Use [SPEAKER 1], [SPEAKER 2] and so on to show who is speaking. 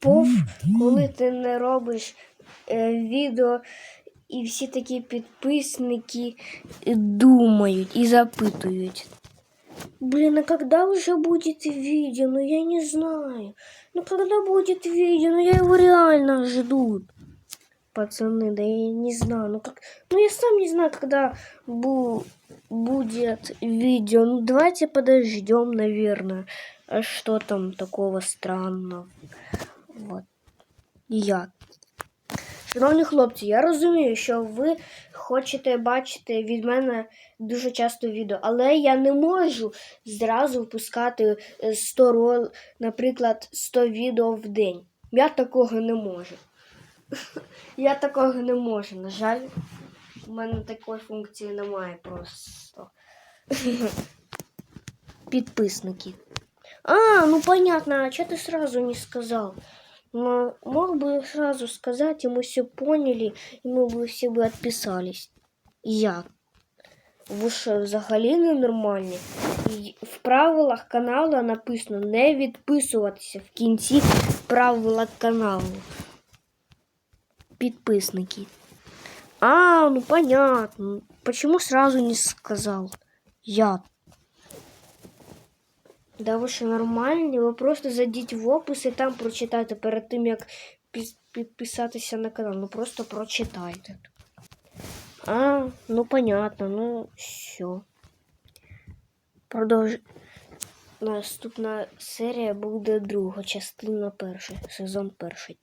[SPEAKER 1] пов, коли ти не робиш е, відео, і всі такі підписники думають і запитують. Блин, а когда уже будет видео? Ну я не знаю. Ну когда будет видео? Ну я его реально жду. Пацаны, да я не знаю. Ну как... Ну я сам не знаю, когда бу- будет видео. Ну давайте подождем, наверное. А что там такого странного? Вот. Я. Шановні хлопці, я розумію, що ви хочете бачити від мене дуже часто відео, але я не можу зразу впускати е, 100 рол, наприклад, 100 відео в день. Я такого не можу. Я такого не можу, на жаль. У мене такої функції немає просто. Підписники. А, ну понятно, а что ты сразу не сказал? Ну, мог бы сразу сказать, и мы все поняли, и мы бы все бы отписались. Я. Ви що, взагалі ненормальні? І В правилах каналу написано не відписуватися в кінці правила каналу. Підписники. А, ну понятно. Почему сразу не сказал? Я. Да ви що нормальні? Ви просто зайдіть в опис і там прочитайте перед тим, як підписатися на канал. Ну просто прочитайте. А, ну понятно, ну все. Продовж... Наступна серія буде друга, частина перша, сезон перший.